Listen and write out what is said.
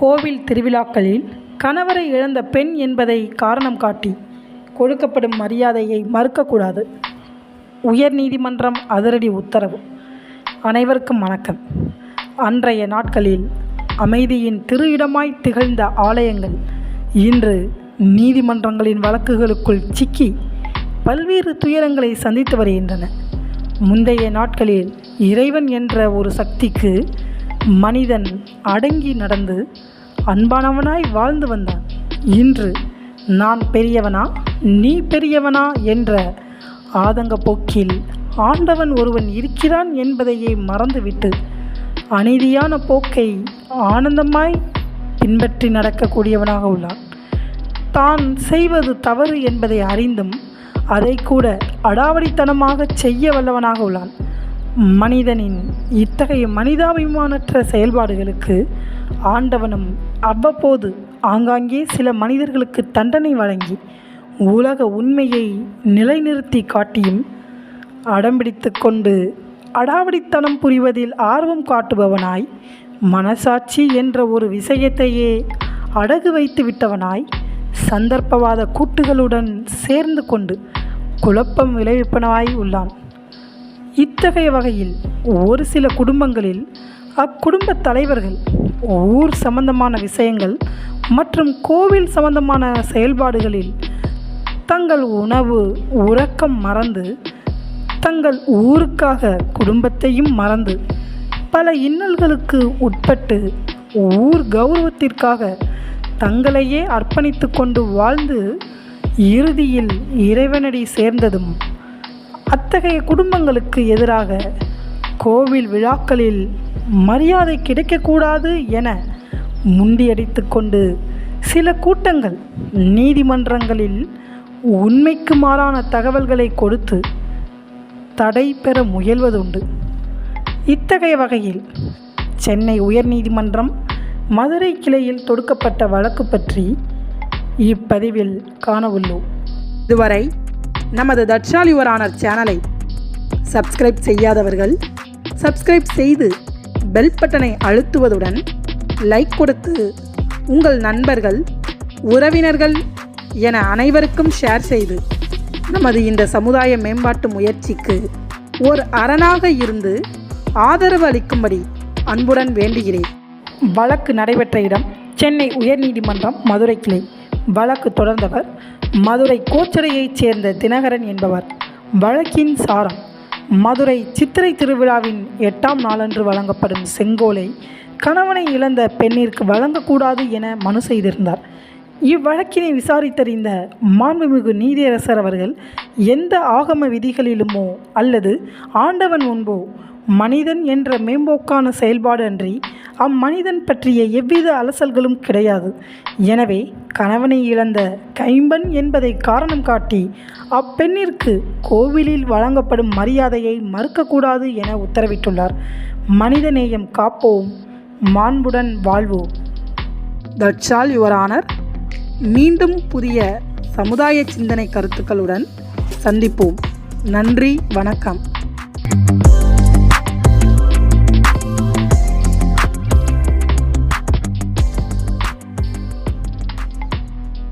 கோவில் திருவிழாக்களில் கணவரை இழந்த பெண் என்பதை காரணம் காட்டி கொடுக்கப்படும் மரியாதையை மறுக்கக்கூடாது. உயர் நீதிமன்றம் அதிரடி உத்தரவு. அனைவருக்கும் வணக்கம். அன்றைய நாட்களில் அமைதியின் திரு இடமாய் திகழ்ந்த ஆலயங்கள் இன்று நீதிமன்றங்களின் வழக்குகளுக்குள் சிக்கி பல்வேறு துயரங்களை சந்தித்து வருகின்றன. முந்தைய நாட்களில் இறைவன் என்ற ஒரு சக்திக்கு மனிதன் அடங்கி நடந்து அன்பானவனாய் வாழ்ந்து வந்தான். இன்று நான் பெரியவனா நீ பெரியவனா என்ற ஆதங்க போக்கில் ஆண்டவன் ஒருவன் இருக்கிறான் என்பதையே மறந்துவிட்டு அநீதியான போக்கை ஆனந்தமாய் பின்பற்றி நடக்கக்கூடியவனாக உள்ளான். தான் செய்வது தவறு என்பதை அறிந்தும் அதை கூட அடாவடித்தனமாக செய்ய வல்லவனாக உள்ளான். மனிதனின் இத்தகைய மனிதாபிமானற்ற செயல்பாடுகளுக்கு ஆண்டவனும் அவ்வப்போது ஆங்காங்கே சில மனிதர்களுக்கு தண்டனை வழங்கி உலக உண்மையை நிலைநிறுத்தி காட்டியும் அடம்பிடித்து கொண்டு அடாவடித்தனம் புரிவதில் ஆர்வம் காட்டுபவனாய் மனசாட்சி என்ற ஒரு விஷயத்தையே அடகு வைத்து விட்டவனாய் சந்தர்ப்பவாத கூட்டுகளுடன் சேர்ந்து கொண்டு குழப்பம் விளைவிப்பனாய் உள்ளான். இத்தகைய வகையில் ஒரு சில குடும்பங்களில் அக்குடும்ப தலைவர்கள் ஊர் சம்பந்தமான விஷயங்கள் மற்றும் கோவில் சம்பந்தமான செயல்பாடுகளில் தங்கள் உணவு உறக்கம் மறந்து தங்கள் ஊருக்காக குடும்பத்தையும் மறந்து பல இன்னல்களுக்கு உட்பட்டு ஊர் கௌரவத்திற்காக தங்களையே அர்ப்பணித்து கொண்டு வாழ்ந்து இறுதியில் இறைவனடி சேர்ந்ததும் அத்தகைய குடும்பங்களுக்கு எதிராக கோவில் விழாக்களில் மரியாதை கிடைக்கக்கூடாது என முண்டியடித்து கொண்டு சில கூட்டங்கள் நீதிமன்றங்களில் உண்மைக்கு மாறான தகவல்களை கொடுத்து தடை பெற முயல்வதுண்டு. இத்தகைய வகையில் சென்னை உயர்நீதிமன்றம் மதுரை கிளையில் தொடுக்கப்பட்ட வழக்கு பற்றி இப்பதிவில் காண உள்ளோம் இதுவரை நமது தட்சால் யுவர் ஆனர் சேனலை சப்ஸ்கிரைப் செய்யாதவர்கள் சப்ஸ்கிரைப் செய்து பெல் பட்டனை அழுத்துவதுடன் லைக் கொடுத்து உங்கள் நண்பர்கள் உறவினர்கள் என அனைவருக்கும் ஷேர் செய்து நமது இந்த சமுதாய மேம்பாட்டு முயற்சிக்கு ஒரு அரணாக இருந்து ஆதரவு அளிக்கும்படி அன்புடன் வேண்டுகிறேன். வழக்கு நடைபெற்ற இடம் சென்னை உயர்நீதிமன்றம் மதுரை கிளை. வழக்கு தொடர்ந்தவர் மதுரை கோச்சரையைச் சேர்ந்த தினகரன் என்பவர். வழக்கின் சாரம். மதுரை சித்திரை திருவிழாவின் எட்டாம் நாளன்று வழங்கப்படும் செங்கோலை கணவனை இழந்த பெண்ணிற்கு வழங்கக்கூடாது என மனு செய்திருந்தார். இவ்வழக்கினை விசாரித்தறிந்த மாண்புமிகு நீதியரசர் அவர்கள் எந்த ஆகம விதிகளிலுமோ அல்லது ஆண்டவன் முன்போ மனிதன் என்ற மேம்போக்கான செயல்பாடு அன்றி அம்மனிதன் பற்றிய எவ்வித அலசல்களும் கிடையாது. எனவே கணவனை இழந்த கைம்பன் என்பதை காரணம் காட்டி அப்பெண்ணிற்கு கோவிலில் வழங்கப்படும் மரியாதையை மறுக்கக்கூடாது என உத்தரவிட்டுள்ளார். மனிதநேயம் காப்போம். மாண்புடன் வாழ்வோம். தட்சால் யுவர் ஆனர் மீண்டும் புதிய சமுதாய சிந்தனை கருத்துக்களுடன் சந்திப்போம். நன்றி வணக்கம்.